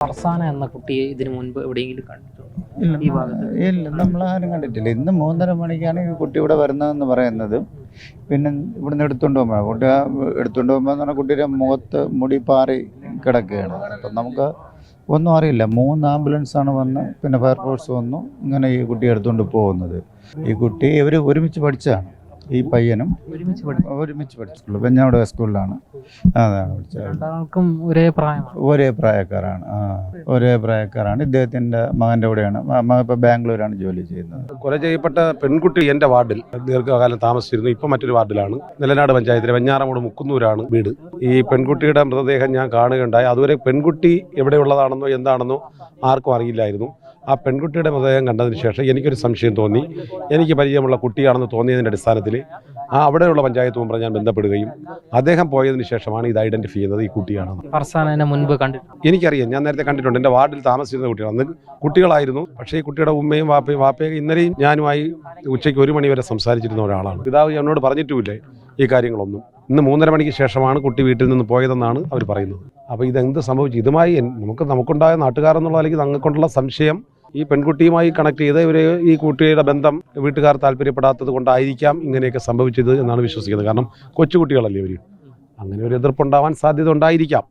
ഫർസാന എന്ന കുട്ടിയെ ഇതിനു മുൻപ് എവിടെയെങ്കിലും കണ്ടിട്ടുണ്ടോ? ഇല്ല ഈ ഭാഗത്ത്? ഇല്ല നമ്മൾ ആരും കണ്ടിട്ടില്ല. ഇന്ന് മൂന്നര മണിക്കാണ് ഈ കുട്ടി ഇവിടെ വരുന്നതെന്ന് പറയുന്നത്. പിന്നെ ഇവിടുന്ന് എടുത്തുകൊണ്ട് പോകുമ്പോൾ കുട്ടി എടുത്തുകൊണ്ട് പോകുമ്പോൾ എന്ന് പറഞ്ഞാൽ കുട്ടിയുടെ മുഖത്ത് മുടി പാറി കിടക്കുകയാണ്. അപ്പം നമുക്ക് ഒന്നും അറിയില്ല. മൂന്ന് ആംബുലൻസാണ് വന്ന് പിന്നെ ഫയർഫോഴ്സ് വന്നു ഇങ്ങനെ ഈ കുട്ടി എടുത്തുകൊണ്ട് പോകുന്നത്. ഈ കുട്ടി ഇവർ ഒരുമിച്ച് പഠിച്ചതാണ്. ഈ പയ്യനും ഒരുമിച്ച് പഠിച്ചു. ഒരുമിച്ച് പഠിച്ചിട്ടുള്ളൂ. വെഞ്ഞാവിടെ സ്കൂളിലാണ്. അതാണ് പഠിച്ചത്. ഒരേ പ്രായമാണ്. ഒരേ പ്രായക്കാരാണ്. ഒരേ പ്രായക്കാരാണ്. ഇദ്ദേഹത്തിന്റെ മകന്റെ കൂടെയാണ്. മകൻ ഇപ്പോൾ ബാംഗ്ലൂരാണ് ജോലി ചെയ്യുന്നത്. കൊല ചെയ്യപ്പെട്ട പെൺകുട്ടി എന്റെ വാർഡിൽ ദീർഘകാലം താമസിച്ചിരുന്നു. ഇപ്പൊ മറ്റൊരു വാർഡിലാണ്. നിലനാട് പഞ്ചായത്തിലെ വെഞ്ഞാറമൂട് മുക്കുന്നൂരാണ് വീട്. ഈ പെൺകുട്ടിയുടെ മൃതദേഹം ഞാൻ കാണുകയുണ്ടായി. അതുവരെ പെൺകുട്ടി എവിടെയുള്ളതാണെന്നോ എന്താണെന്നോ ആർക്കും അറിയില്ലായിരുന്നു. ആ പെൺകുട്ടിയുടെ മൃതദേഹം കണ്ടതിന് ശേഷം എനിക്കൊരു സംശയം തോന്നി. എനിക്ക് പരിചയമുള്ള കുട്ടിയാണെന്ന് തോന്നിയതിന്റെ അടിസ്ഥാനത്തിൽ ആ അവിടെയുള്ള പഞ്ചായത്ത് മെമ്പർ ഞാൻ ബന്ധപ്പെടുകയും അദ്ദേഹം പോയതിന് ശേഷമാണ് ഇത് ഐഡന്റിഫൈ ചെയ്യുന്നത് ഈ കുട്ടിയാണെന്ന് മുൻപ് കണ്ടിട്ടുണ്ട് എനിക്കറിയാം. ഞാൻ നേരത്തെ കണ്ടിട്ടുണ്ട്. എന്റെ വാർഡിൽ താമസിച്ചിരുന്ന കുട്ടികൾ അന്ന് കുട്ടികളായിരുന്നു. പക്ഷേ ഈ കുട്ടിയുടെ ഉമ്മയും വാപ്പയും വാപ്പയും ഇന്നലെയും ഞാനുമായി ഉച്ചയ്ക്ക് ഒരു മണി വരെ സംസാരിച്ചിരുന്ന ഒരാളാണ്. പിതാവ് എന്നോട് പറഞ്ഞിട്ടുമില്ലേ ഈ കാര്യങ്ങളൊന്നും. ഇന്ന് മൂന്നര മണിക്ക് ശേഷമാണ് കുട്ടി വീട്ടിൽ നിന്ന് പോയതെന്നാണ് അവർ പറയുന്നത്. അപ്പോൾ ഇതെന്ത് സംഭവിച്ചു? ഇതുമായി നമുക്ക് നമുക്കുണ്ടായ നാട്ടുകാരെന്നുള്ള അല്ലെങ്കിൽ ഞങ്ങൾക്കുള്ള സംശയം. ഈ പെൺകുട്ടിയുമായി കണക്ട് ചെയ്ത് ഇവർ ഈ കുട്ടിയുടെ ബന്ധം വീട്ടുകാർ താല്പര്യപ്പെടാത്തത് കൊണ്ടായിരിക്കാം ഇങ്ങനെയൊക്കെ സംഭവിച്ചത് എന്നാണ് വിശ്വസിക്കുന്നത്. കാരണം കൊച്ചുകുട്ടികളല്ലേ ഇവർ അങ്ങനെ ഒരു എതിർപ്പുണ്ടാവാൻ സാധ്യത ഉണ്ടായിരിക്കാം.